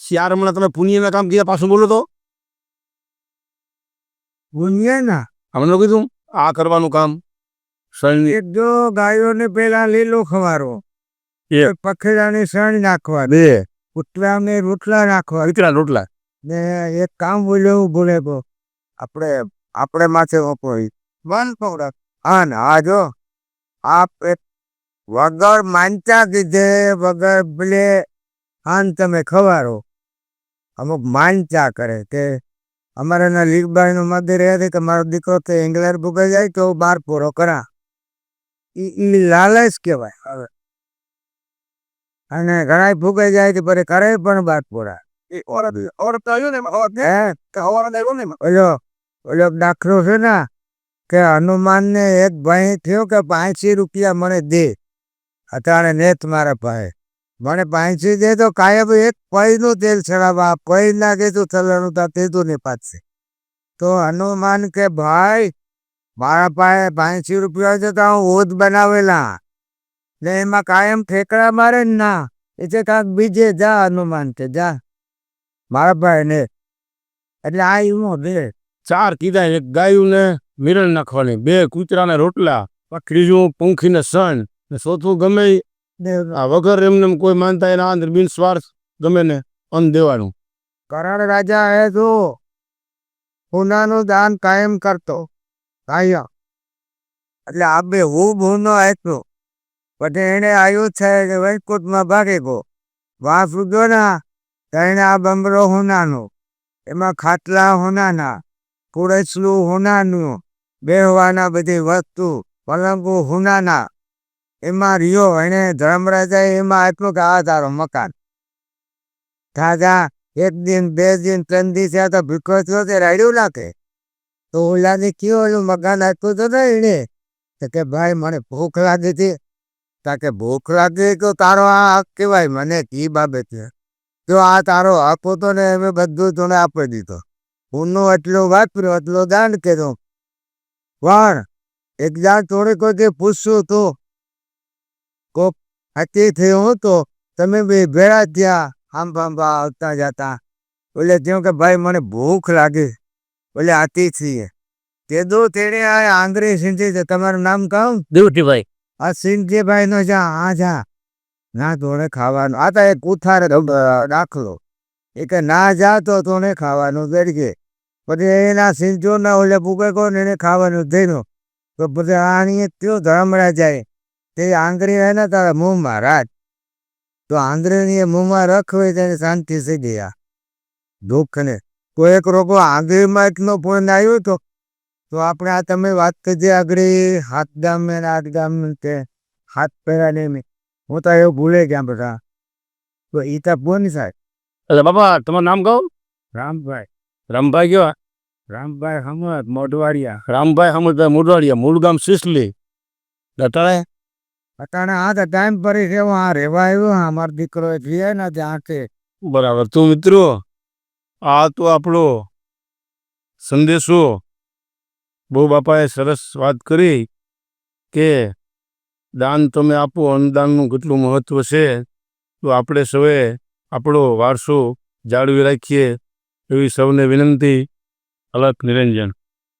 શિયાર હમણાં તમે પુણ્યના કામ કીધા પાછું બોલો તો. પુણ્યના? હમણાં કીધું આ કરવાનું કામ. એક જો ગાયોને પેલા લીલો ખવારો. પખેડાની સણ નાખવા બે. કૂતરાને રોટલા નાખવા કેટલા રોટલા? ને એક કામ બોલ્યો બોલે આપણે આપણે માથે વપોઈ વન પૌડા હા ને આ જો આપ વગર માનતા કીધે વગર પેલે આન તમે ખવારો. અમુક માનતા કરે કે અમારે ના મંદિર એ કે મારો દીકરો તો એંગ્લેર ભૂગે જાય તો બાર પૂરો કરા. ઈ ઈ લાલચ કહેવાય હવે. અને ઘણા ભૂગે જાય તો પછી કરે પણ બાર પૂરા. દાખલો છે ને કે હનુમાન ને એક ભાઈ થયો કે પાંચસી રૂપિયા મને દે. અત્યારે નેત મારા પાસે. મને પાંચસી દે તો કાયમ એક પૈનું તેલ ચડાવવા પૈ લાગે તો થલણું તા તે ને પાછશે તો હનુમાન કે, ભાઈ, મારા પાસે પાંચસી રૂપિયા છે તો હું ઓત બનાવેલા. ને એમાં કાયમ ઠેકડા મારે ને એટલે કાંક બીજે, જા હનુમાન કે, જા. મારા ભાઈ ને. એટલે આ એવું બે. ચાર કીધા, એક ગાયું ને મિરણ નાખવાની, બે કૂતરાને રોટલા ત્રીજું પંખીને સણ ને ચોથું ગમે ને વગર એમને એમ કોઈ માનતા એના અંદર બિન સ્વાર્થ ગમે ને અન્ન દેવાનું કરણ રાજા એ તો હુનાનું દાન કાયમ કરતો. કાયમ એટલે આ બે હું ભૂનો આપ્યો પછી એને આવ્યું છે કે વૈકુંઠમાં ભાગી ગયો. વાં ઉગ્યો ના તો એને આ બમરો હોનાનો. એમાં ખાટલા હોનાના કુરસલું હોનાનું બેહવાના બધી વસ્તુ પલંગો હોનાના. એમાં રહ્યો, એને ધર્મરાજાએ એમાં આપ્યું કે આ તારો મકાન. તાજા એક દિન, બે દિન, ત્રણ દિવસ થયા તો ભીખો થયો તે રાડ્યું નાખે. તો ઓલાને કયો એનું મકાન આપ્યું તો ને એને. તો કે, ભાઈ, મને ભૂખ લાગી હતી. તા કે, ભૂખ લાગી તો તારો આ હક કહેવાય, મને કી બાબતે જો આ તારો હક હતો ને એમ બધું તને આપી દીધો. હુંનો એટલો વાપર્યો, એટલો દાન કર્યો. પણ, એક જાણ થોડી કોઈ પૂછશું તો કોક અતિથિ થયો તો તમે બે ભેળા થયા આમ બાંબા આવતા જતા. બોલે થયું કે ભાઈ મને ભૂખ લાગી. બોલે અતિથિ કીધું તેણે આ આંધળી સિંધી છે તમારું નામ કહું? દેવટીભાઈ આ સિંધીભાઈ નો જા આ જા. ના તોને ખાવાનું. આ તો એક કુથાર દાખલો. એ કે ના જા તો તોને ખાવાનું જડકે પછી એના સિંધો ના ઓલે ભૂકે કો ને એને ખાવાનું દઈનું તો પછી આની કયો ધરમડા જાય તે આંગળી હે ને તારા મોંમાં રાખ તો આંગળીની એ રખ રખવે તેને શાંતિ થઈ ગયા દુઃખ ને તો એક રોગો આંગળીમાં એટલો પૂર્ણ આવ્યો તો તો આપણે આ તમે વાત કરી આગળ હાથ ગામ ને હાથ ગામ કે હાથ પહેરા ને હું તો એવું ભૂલે ગયા બધા. તો એ તો કોણ સાહેબ. અરે બાપા તમારું નામ કહો? રામભાઈ. રામભાઈ કયો? રામભાઈ હમદ મોઢવાડિયા. રામભાઈ હમદ મોઢવાડિયા મૂળ ગામ સિસલી. દટાળે અટાણે આ તો ટાઈમ પડી રહેવા આ રહેવા આવ્યો હા, અમારો દીકરો જીએ ને ત્યાં કે બરાબર. તો મિત્રો, આ તો આપણો સંદેશો બહુ બાપાએ સરસ વાત કરી કે દાન તમે આપો, અન્નદાનનું કેટલું મહત્વ છે. તો આપણે સૌએ આપણો વારસો જાળવી રાખીએ એવી સૌને વિનંતી. અલગ નિરંજન.